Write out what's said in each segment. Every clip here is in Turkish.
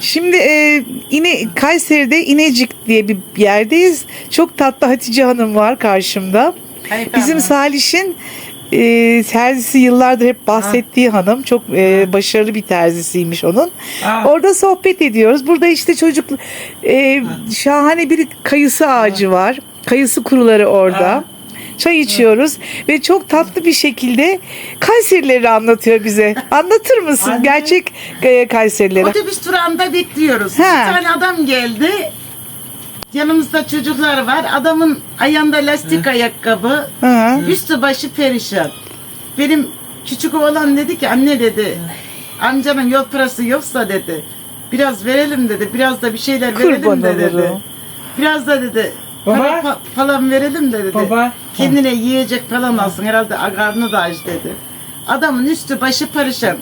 Şimdi e, İne, Kayseri'de İnecik diye bir yerdeyiz. Çok tatlı Hatice Hanım var karşımda. Hayır, Bizim tamam. Salih'in e, terzisi yıllardır hep bahsettiği hanım. Çok e, başarılı bir terzisiymiş onun. Ha. Orada sohbet ediyoruz. Burada işte çocuk e, şahane bir kayısı ağacı var. Kayısı kuruları orada. Ha. Çay içiyoruz ve çok tatlı bir şekilde Kayserileri anlatıyor bize. Anlatır mısın Anne. gerçek e, Kayserileri? Otobüs durağında bekliyoruz. Ha. Bir tane adam geldi. Yanımızda çocuklar var. Adamın ayağında lastik ayakkabı. Hı. Üstü başı perişan. Benim küçük oğlan dedi ki anne dedi. Amcanın yol parası yoksa dedi. Biraz verelim dedi. Biraz da bir şeyler verelim Kurban de dedi. olurum. Biraz da dedi. Baba. Para fa- falan verelim de dedi. Baba. Kendine yiyecek falan alsın. Herhalde karnı da aç dedi. Adamın üstü başı perişan.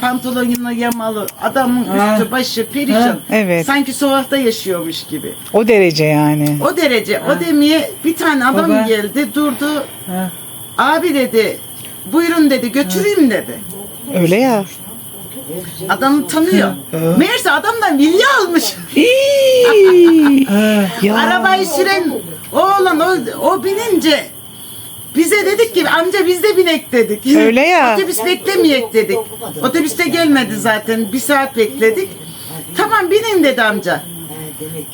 Pantolonuna yamalı. Adamın Ha. üstü başı perişan. Ha. Evet. Sanki sokakta yaşıyormuş gibi. O derece yani. O derece. O demeye bir tane adam Baba. geldi durdu. Ha. Abi dedi. Buyurun dedi. Götüreyim dedi. Öyle ya. Adamı tanıyor. Meğerse adamdan vilya almış. İyi. Ya. Arabayı süren oğlan o, o binince bize dedik ki amca biz de binek dedik. Öyle ya. Otobüs beklemeyek dedik. Otobüste gelmedi zaten. Bir saat bekledik. Tamam binin dedi amca.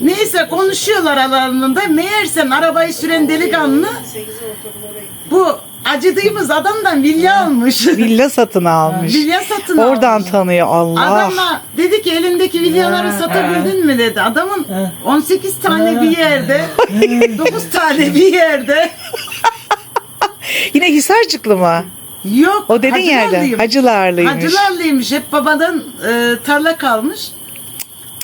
Neyse konuşuyorlar aralarında. Meğersem arabayı süren delikanlı bu acıdığımız adamdan vilya almış. Villa satın almış. Vilya satın Oradan almış. tanıyor Allah. Adamla dedi ki elindeki vilyaları satabildin mi dedi. Adamın Ha. 18 tane bir yerde, 9 tane bir yerde. Yine Hisarcıklı mı? Yok. O dediğin yerde. Hacılarlıyım. Hacılarlıymış. Hacılarlıymış. Hep babadan e, tarla kalmış.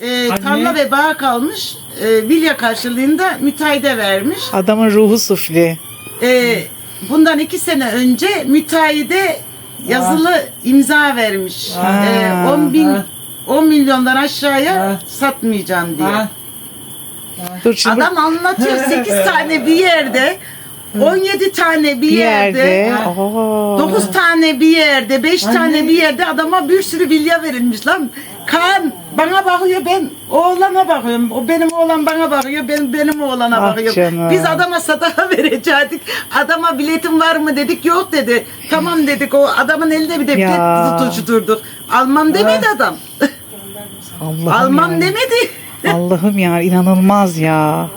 E, Anne. tarla ve bağ kalmış. E, vilya karşılığında müteahhide vermiş. Adamın ruhu sufli. E, bundan iki sene önce müteahhide yazılı imza vermiş. Ha. E, 10 bin. 10 milyondan aşağıya Ha. satmayacağım diye. Ha. Dur şimdi Adam anlatıyor 8 tane bir yerde, 17 tane bir bir yerde, yerde. Ha. Aa. 9 tane bir yerde, 5 tane bir yerde adama bir sürü vilya verilmiş lan. Kaan bana bakıyor ben oğlana bakıyorum. O benim oğlan bana bakıyor. Ben benim oğlana Ah bakıyorum. canım. Biz adama sadaka verecektik. Adama biletin var mı dedik. Yok dedi. Tamam dedik. O adamın elinde bir de bilet Ya. tutuşturduk. Almam demedi adam. Allah'ım Almam ya. demedi. Allah'ım ya inanılmaz ya.